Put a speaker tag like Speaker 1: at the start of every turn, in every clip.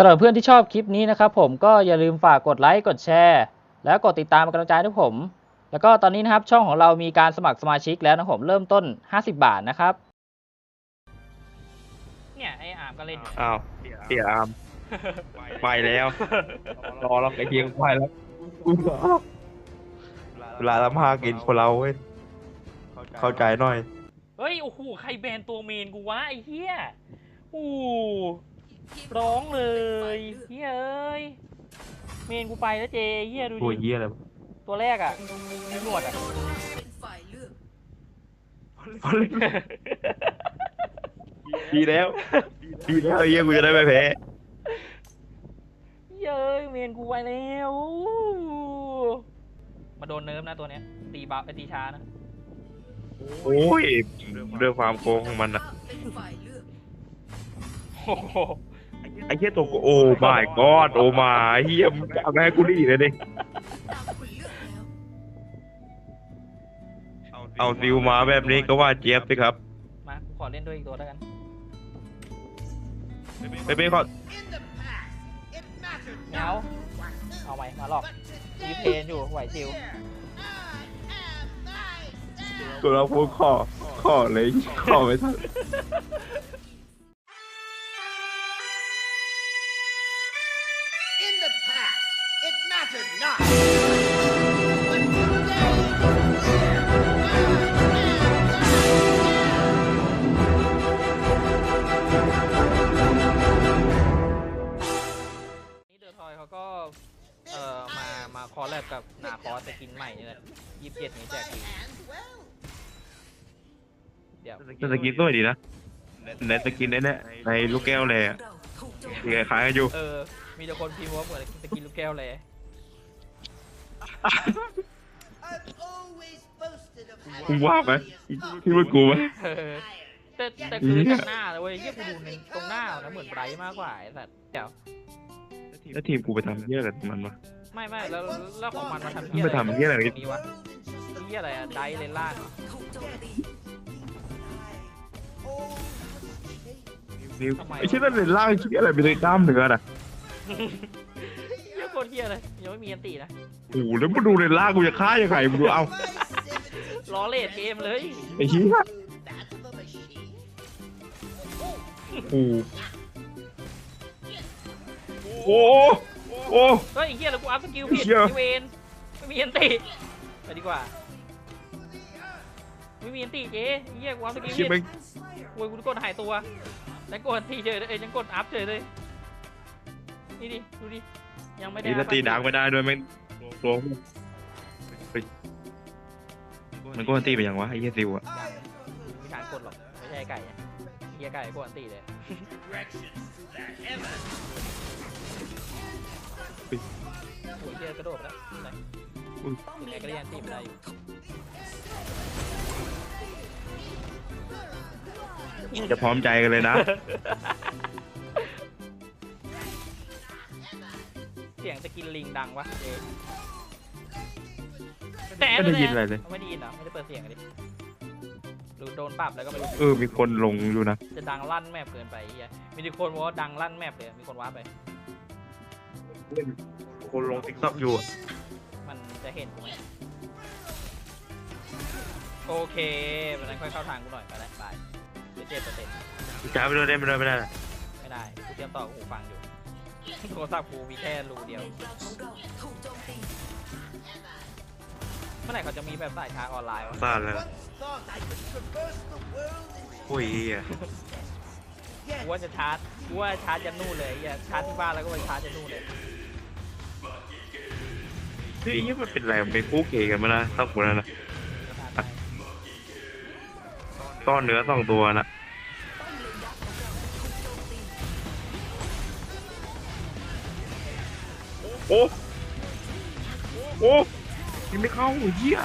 Speaker 1: สำหรับเพื่อนที่ชอบคลิปนี้นะครับผมก็อย่าลืมฝากกดไลค์กดแชร์ แล้วกดติดตามเป็นกำลังใจให้ผม แล้วก็ตอนนี้นะครับช่องของเรามีการสมัครสมาชิกแล้วนะครับผมเริ่มต้น 50 บาทนะครับ เนี่ยไออาร์มก็เล่น
Speaker 2: อ้าวเสียอามไปแล้ว รอแล้วไอ้เฮียไปแล้วเวลาละมากกินคนเราเว้ยเข้าใจหน่อย
Speaker 1: เฮ้ย โอ้โห ใครแบนตัวเมนกูวะไอ้เหี้ย โอ้โห ร้องเลยเฮ้ยเอ้ยเมนกูไปแล้วเจเหี้ยดู
Speaker 2: ตัว
Speaker 1: ดิ
Speaker 2: เฮียอะไรวะ
Speaker 1: ตัวแรกอะมีหนวดอะ
Speaker 3: เป็นฝ่ายเลือก
Speaker 2: ดีแล้ว ดีแล้วไอ้เฮียกูจะได้ไม่แพ้
Speaker 1: เย้ยเมนกูไปแล้วมาโดนเนิร์ฟนะตัวเนี้ย ตีบาไอตีช้านะ
Speaker 2: โอ้ยเรื่องความโกงของมันอะ
Speaker 3: เป็นฝ่ายเลือก
Speaker 1: โอ้โห
Speaker 2: ไอ้เฮียตัวกูโอ้ my god โอ้มาเฮียมึงจะเอาไปให้กูดีเลยดิ
Speaker 3: ตามคุณเลือกแล้ว
Speaker 2: เอาซิวมาแบบนี้ก็ว่าเจี๊ยบสิครับ
Speaker 1: มากูขอเล่นด้วยอีกตัวแล้วกัน
Speaker 2: ไปเป็นขอ
Speaker 1: เงาเอาไหมมาหลอกยีเพนอยู่ไหวชิว
Speaker 2: ตัวเราพูดข้อข้อเลยข้อไม่ทัน
Speaker 1: นี่เดอร์ทอยเขาก็ เอ่อ มา มาคอลแลบกับนาคอสสกินใหม่เนี่ยแหละยี่สิบเจ็ดนี้แจกฟรี
Speaker 4: and well,
Speaker 1: เดี๋ยว
Speaker 2: แต่สกินสวยดีนะในสกินในเนี่ยในลูกแก้วเลยอะ
Speaker 3: เราถูกโจม
Speaker 2: ที่คล้ายๆกันอยู่
Speaker 1: เออ มีแต่คนพิมพ์ว่าเหมือนสกินลูกแก้วเล
Speaker 2: มึง
Speaker 4: having
Speaker 2: ว่าไหม
Speaker 4: the
Speaker 2: ที่ว่ากูไหม
Speaker 1: เออแต่แต่คือตรงหน้าเลยเว้ยยี่กูดูในตรงหน้านะเหมือนไบรท์มากกว่าไอ้สัตว์เดี๋ยว
Speaker 2: แล้วทีมกูไปทำเหี้ยอะไรกับมันวะ
Speaker 1: ไม่ไม่แล้วแล้วของมันมาทำ
Speaker 2: มันไปทำเหี้ยอะไร
Speaker 1: ตรงนี้วะเหี้ยอะไรอะไดเลนล่างเหรอ
Speaker 3: ถูกโจมตี
Speaker 2: นิวไอ้ชิ้นนั้นเป็นร่างชิ้นอะไรเป็นกล้ามเนื้อน่ะ
Speaker 1: เหี้ย โคตรเหี้ยเลยยังไม่มีอันตีนะ
Speaker 2: โอ้โหแล้วมาดูในร่างกูจะฆ่ายังไงมึงดูเอา
Speaker 1: ล้อเลดเกมเลย
Speaker 2: ไอ้เหี้ย
Speaker 4: that of a machine.
Speaker 2: โอ้โหโอ้โอ้
Speaker 1: เฮ้ยไอ้เหี้ยแล้วกูอัพสกิลผิด
Speaker 2: เหี้ย
Speaker 1: ไอเวนไม่มีอันตีไปดีกว่าไม่มีอันตีเจ๊ไอ้เหี้ยกูอัพสกิล
Speaker 2: คิด
Speaker 1: ผิด
Speaker 2: แม่ง
Speaker 1: โอ้ยกูกดหายตัวแล้วกดทีเฉยเลยเอ้ยยังกดอัพเฉยเลยนี่ดิดูดิ ยังไม่ได้
Speaker 2: นี่ถ้าตีดังไม่ได้ด้วยแม่งโกงเฮ้ยมันก็ตีไปยังวะไอ้เหี้ยซิวอะ
Speaker 1: ยังไม่มีการกดหรอก ไม่ใช่ไก่อะเฮียไก่กดอันตีเลยโอ้ยเฮียกระโดดแล้วนี่ไงยังไงก็เรียนตีไม่ได้อยู่
Speaker 2: จะพร้อมใจกันเลยนะ
Speaker 1: งสกินลิงดังวะเอ๊ะแต่
Speaker 2: ไม่ได้ยินอะไรเลย
Speaker 1: ไม่ได้ยินเหรอไม่ได้เปิดเสียงอะดิหรือโดนปรับแล้วก็ไม่รู้
Speaker 2: เออ มีคนลงอยู่นะ
Speaker 1: จะดังลั่นแมปเกินไปไอ้เฮียมีทุกคนบอกว่าดังลั่นแมปเลย มีคนว่าไป
Speaker 2: คนลงติ๊กต็อกอยู่อะ
Speaker 1: มันจะเห็นกูไหมโอเควันนั้นค่อยเข้าทางกูหน่อยไปแล้วบายเหลือเจ็ดเปอร์เซ็นต์
Speaker 2: จ้าไม่ได้ไม่ได้ไม่ได้
Speaker 1: ไม่ได้กูเตรียมต่อหูฟังอยู่ โทรศัพท์กูมีแค่รูเดียว
Speaker 3: เลนกลางของเราถูกโจมตี
Speaker 1: เมื่อไหร่เขาจะมีแบบสายชาร์จออนไลน์วะ
Speaker 2: ซ่านแล้ว
Speaker 4: Once thought I could traverse the world in
Speaker 2: โอ้ยเหี้ย
Speaker 1: กูว่าจะชาร์จกูว่าชาร์จจะนู่นเลยไอ้เหี้ยชาร์จที่บ้านแล้วก็ไปชาร์จจะนู่นเลย
Speaker 2: เฮ้ยนี่มันเป็นอะไรมันเป็นคู่เกย์กันมานะตั้งคนนั้นนะ
Speaker 1: ชาร์จได้
Speaker 2: ต้อนเนื้อสองตัวนะ โอ้โอ้ยิงไม่เข้าเหี้ย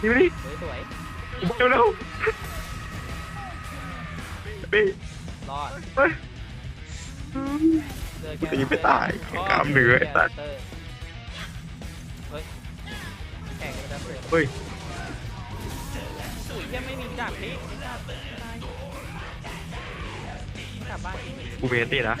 Speaker 2: ยิงไม่ได้
Speaker 1: สวยสวย
Speaker 2: เร็วเร็วเป้ย
Speaker 1: ๆรอด
Speaker 2: เฮ้ย
Speaker 1: เจอ
Speaker 2: กูจะยิงไม่ตายแค่กล้ามเนื้อไอ้สัส
Speaker 1: เฮ้ยแข่งกันแล้วเพื่อน
Speaker 2: เฮ้ย
Speaker 1: อุ้ยยังไม่มีดาบพลิกไม่ได้ไม่ได้กลับบ้าน
Speaker 2: กูเวทีนะ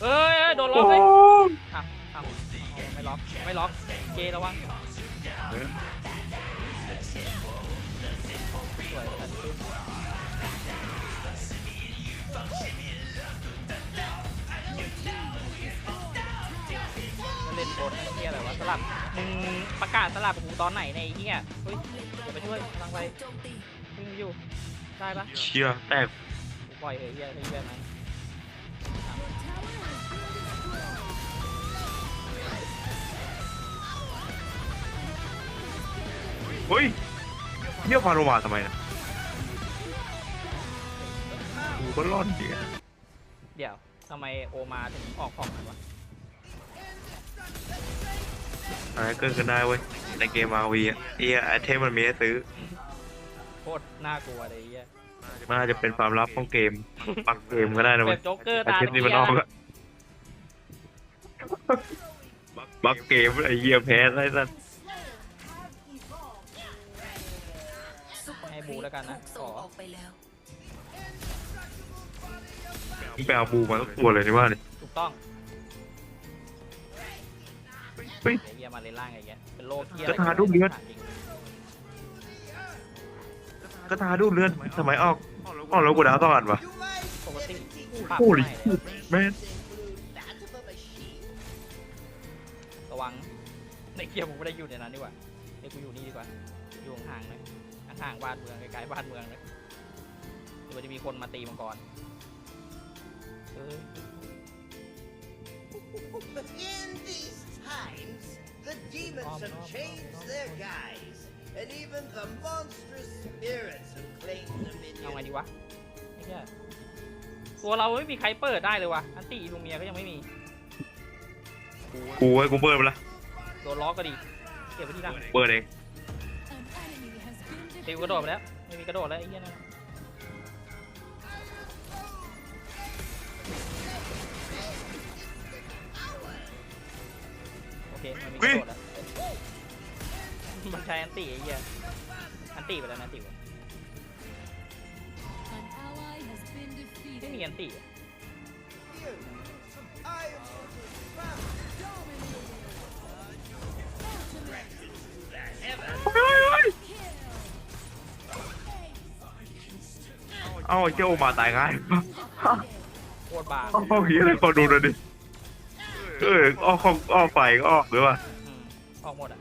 Speaker 1: เจะเอาไหมล่ะเอ้ยเอ้ยโดนล็อกเลยอะอะไม่ล็อกไม่ล็อกเกระวังสวยทันขึ้นเล่นบนไอ้เหี้ยอะไรวะสลับมึงประกาศสลับกับกูตอนไหนในยไอ้เหี้ยเฮ้ยเดี๋ยวไปช่วยกำลังไป
Speaker 3: โจมตี
Speaker 1: วิ่งอยู่ได้ปะ
Speaker 2: เชี่ยแตก
Speaker 1: กูปล่อยเฮยเหี้ยเฮยเหี้
Speaker 2: เฮ้ยเฮียพาโลมาทำไมนะกูก็รอดเดีย
Speaker 1: เดี๋ยวทำไมโอมาถึงออกของมันวะ
Speaker 2: อะไรเกิดขึ้นได้เว้ย ในเกมอาวีอะเฮียไอเทมมันมีให้ซื้อ
Speaker 1: โคตรน่ากลัวเลยไอ้เหี้ย
Speaker 2: มันอาจจะเป็นความลับของเกม ปักเกมก็ได้นะ
Speaker 1: แบ
Speaker 2: เว้ย
Speaker 1: บโจ๊กเกอร์
Speaker 2: ไอ
Speaker 1: ตา
Speaker 2: เทมนี้มันออกอะบักเกมไอเหี้ยแพ้ได้สัส
Speaker 1: แล้วกันนะ
Speaker 3: ถูก
Speaker 1: ข
Speaker 3: ส่ง
Speaker 1: อ
Speaker 3: ออกไปแล้ว
Speaker 2: มึงไปเอาบูมาต้องตัวเลยนี่ว่าเนี่ย
Speaker 1: ถูกต้อง
Speaker 2: เฮ้ย
Speaker 1: ไอ้เหี้ยมาเลนล่างไอ้เหี้ยเป็นโลกเหี้ย
Speaker 2: จะทารูปเลือด
Speaker 1: จริง
Speaker 2: ก็ทาดูเลือดทำไมออกออกแล้วกูดาวต้องอ่านวะ
Speaker 4: Do I
Speaker 1: ปกติ
Speaker 4: seem
Speaker 1: ปรับ
Speaker 2: โอ้ย
Speaker 1: ไม่เลย
Speaker 2: แม่น
Speaker 4: include that of a machine?
Speaker 1: ระวังในเกียร์ผมไม่ได้อยู่ในนั้นดีกว่าเดี๋ยวกูอยู่นี่ดีกว่าอยู่ห่างๆหน่อย ห่างๆบ้านเมืองไกลๆบ้านเมืองเลยเดี๋ยวมันจะมีคนมาตีมังกรเออ
Speaker 4: In these times, the demons have changed their guise, and even the monstrous spirits have claimed
Speaker 1: เอาไง
Speaker 4: dominion.
Speaker 1: ดีวะไอ้เหี้ยตัวเราไม่มีใครเปิดได้เลยวะอันตีลูเมียก็ยังไม่มี
Speaker 2: กูไว้กูเปิดไปละ
Speaker 1: โดนล็อกก็ดี เก็บไว้ที่หลัง
Speaker 2: เปิดเอง
Speaker 1: ติวกระโดดไปแล้วไม่มีกระโดดแล้วไอ้เหี้ยนะโอเคมันมีกระโดดแล้วมันใช้อันตีไอ้เหี้ยอันตีไปแล้วนะตีไปไม่มีอันตีอะ
Speaker 2: เอ้าไอ้เจ้ามาตายง่าย
Speaker 1: โคตรบาง
Speaker 2: เอ้าเฮียอะไรขอดูหน่อยดิเออออกของออกไปก็ออกด้วยว่ะ
Speaker 1: อืมออกหมดอะ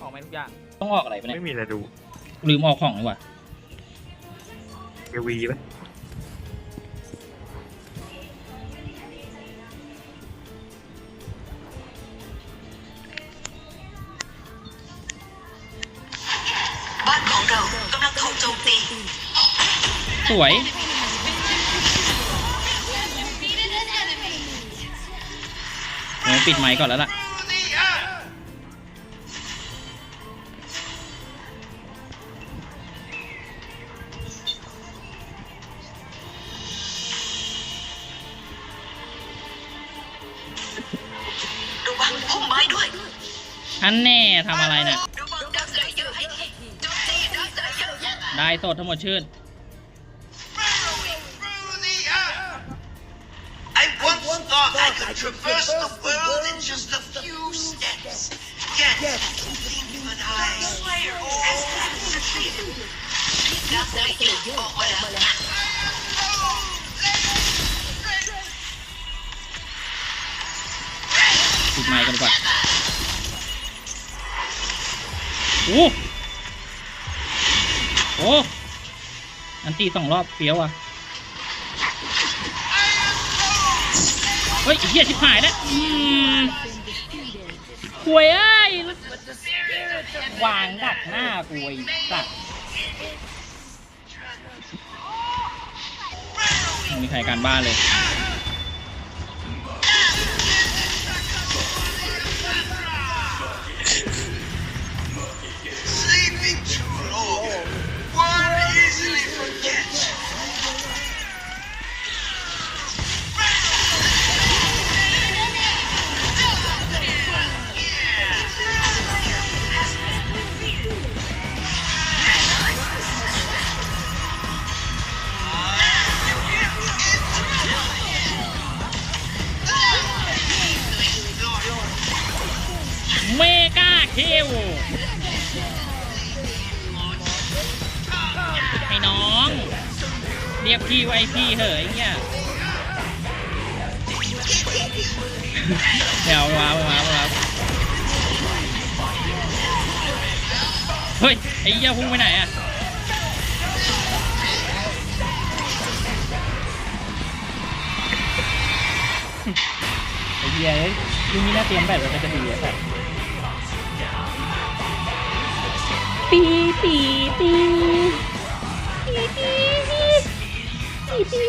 Speaker 1: ออกไหมทุกอย่างต้องออกอะไรไปเนี่ย
Speaker 2: ไม่มีอะไรดู
Speaker 1: ลืมออกของดีกว่า
Speaker 2: เอวีไหม
Speaker 3: บ้านของเรากำลังถูก โจมตี
Speaker 1: สวยเดี๋ยวปิดไมค์ก่อนแล้วล่ะ
Speaker 3: ระวังพุ่มไม้ด้วย
Speaker 1: อันแน่ทำอะไรน่ะ ได้สดทั้งหมดชื่น
Speaker 4: I once thought I could traverse the world in just a few steps. Yet, even I
Speaker 3: has succeeded ดักเลเยอร์ออกมาแล้ว
Speaker 1: ปิดไมค์กันดีกว่าโอ้ โอ้อันตีสองรอบเฟี้ยวอะเฮ้ยเฮียชิบหายแล้วหวยเอ้ยวางดักหน้ากูไอ้สัตว์ไม่มีใครการบ้านเลย เที่ยวไอ้น้อง เรียกพี่ไว้พี่เหอะไอ้เนี่ยไม่เอาไม่เอาไม่เอาไม่เอาเฮ้ย ไอ้เหี้ยพุ่งไปไหนอะไอ้เหี้ยเอ้ยยุงนี่น่าเตรียมแบบแล้วก็จะดีอะสัส ปีปีปีปีปีปีปี